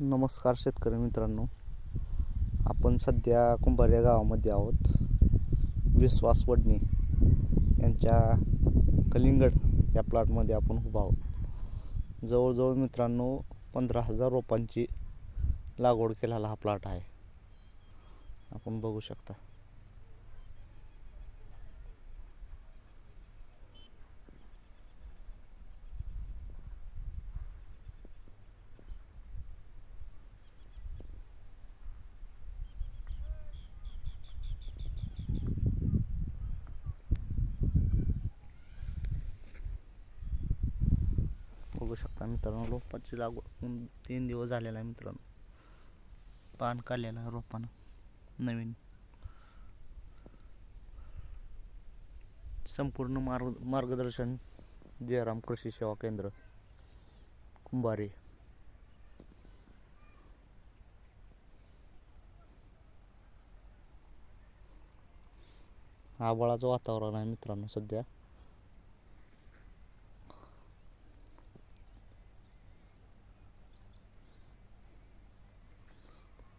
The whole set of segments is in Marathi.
नमस्कार शेतकरी मित्रांनो. आपण सध्या कुंभारिया गावामध्ये आहोत. विश्वास वडणे यांच्या कलिंगड या प्लॉटमध्ये आपण उभा आहोत. जवळजवळ मित्रांनो पंधरा हजार रोपांची लागवड केलेला हा प्लॉट आहे. आपण बघू शकता. बघू शकता मित्रांनो. रोपाची लागवड होऊन तीन दिवस झालेला आहे मित्रांनो. पान काढलेलं आहे रोपानं. नवीन. संपूर्ण मार्ग मार्गदर्शन जयराम कृषी सेवा केंद्र कुंभारे. आभाळाचं वातावरण आहे मित्रांनो सध्या.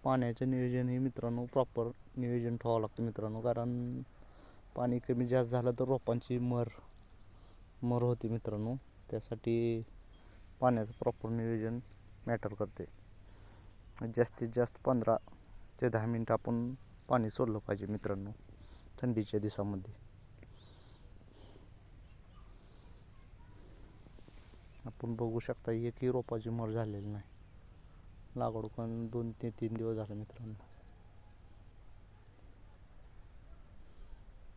पाण्याचं नियोजन हे मित्रांनो प्रॉपर नियोजन ठेवावं लागतं मित्रांनो. कारण पाणी कमी जास्त झालं तर रोपांची मर मर होते मित्रांनो. त्यासाठी पाण्याचं प्रॉपर नियोजन मॅटर करते. जास्तीत जास्त पंधरा ते दहा मिनटं आपण पाणी सोडलं पाहिजे मित्रांनो थंडीच्या दिवसामध्ये. आपण बघू शकता एकही रोपाची मर झालेली नाही. लागवड करून दोन ते तीन दिवस झाले मित्रांनो.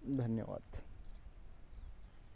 धन्यवाद.